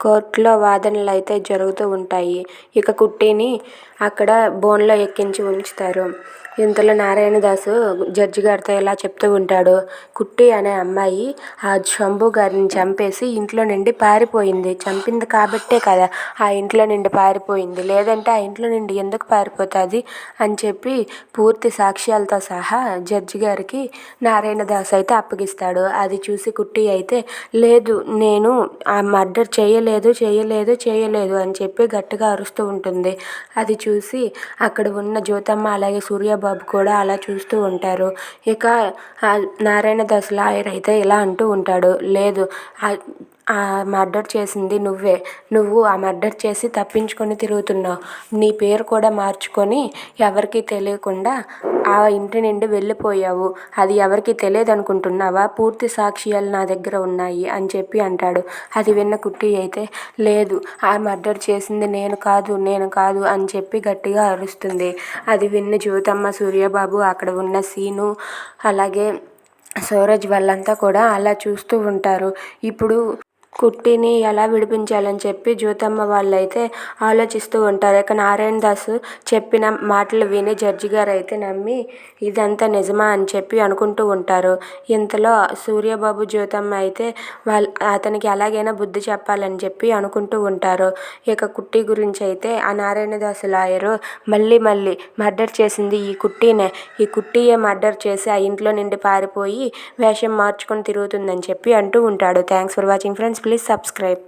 కోర్టులో వాదనలు అయితే జరుగుతూ ఉంటాయి. ఇక కుట్టిని అక్కడ బోన్లో ఎక్కించి ఉంచుతారు. ఇంతలో నారాయణదాసు జడ్జి గారితో ఇలా చెప్తూ ఉంటాడు. కుట్టి అనే అమ్మాయి ఆ శంభు గారిని చంపేసి ఇంట్లో నుండి పారిపోయింది. చంపింది కాబట్టే కదా ఆ ఇంట్లో నుండి పారిపోయింది. లేదంటే ఆ ఇంట్లో నుండి ఎందుకు పారిపోతుంది అని చెప్పి పూర్తి సాక్ష్యాలతో సహా జడ్జి గారికి నారాయణదాస్ అయితే అప్పగిస్తాడు. అది చూసి కుట్టి అయితే లేదు నేను ఆ మర్డర్ చేయలేదు. చేయలేదు చేయలేదు అని చెప్పి గట్టిగా అరుస్తూ ఉంటుంది. అది చూసి అక్కడ ఉన్న జ్యోతమ్మ అలాగే సూర్యబాబు కూడా అలా చూస్తూ ఉంటారు. ఇక నారాయణ నారాయణదాస్ లాయర్ అయితే ఇలా అంటూ ఉంటాడు. లేదు మర్డర్ చేసింది నువ్వే. నువ్వు ఆ మర్డర్ చేసి తప్పించుకొని తిరుగుతున్నావు. నీ పేరు కూడా మార్చుకొని ఎవరికీ తెలియకుండా ఆ ఇంటి నుండి వెళ్ళిపోయావు. అది ఎవరికీ తెలియదు అనుకుంటున్నావా పూర్తి సాక్ష్యాలు నా దగ్గర ఉన్నాయి అని చెప్పి అంటాడు. అది విన్న కుట్టి అయితే లేదు ఆ మర్డర్ చేసింది నేను కాదు నేను కాదు అని చెప్పి గట్టిగా అరుస్తుంది. అది విన్న జ్యోతమ్మ సూర్యబాబు అక్కడ ఉన్న సీను అలాగే సూరజ్ వాళ్ళంతా కూడా అలా చూస్తూ ఉంటారు. ఇప్పుడు కుట్టిని ఎలా విడిపించాలని చెప్పి జ్యోతమ్మ వాళ్ళైతే ఆలోచిస్తూ ఉంటారు. ఇక నారాయణ దాసు చెప్పిన మాటలు విని జడ్జి గారు అయితే నమ్మి ఇదంతా నిజమా? అని చెప్పి అనుకుంటూ ఉంటారు. ఇంతలో సూర్యబాబు జ్యోతమ్మ అయితే వాళ్ళ అతనికి ఎలాగైనా బుద్ధి చెప్పాలని చెప్పి అనుకుంటూ ఉంటారు. ఇక కుట్టి గురించి అయితే ఆ నారాయణదాసు లాయరు మళ్ళీ మళ్ళీ మర్డర్ చేసింది ఈ కుట్టినే. ఈ కుట్టియే మర్డర్ చేసి ఆ ఇంట్లో నుండి పారిపోయి వేషం మార్చుకొని తిరుగుతుందని చెప్పి అంటూ ఉంటాడు. Thanks for watching friends. Please subscribe.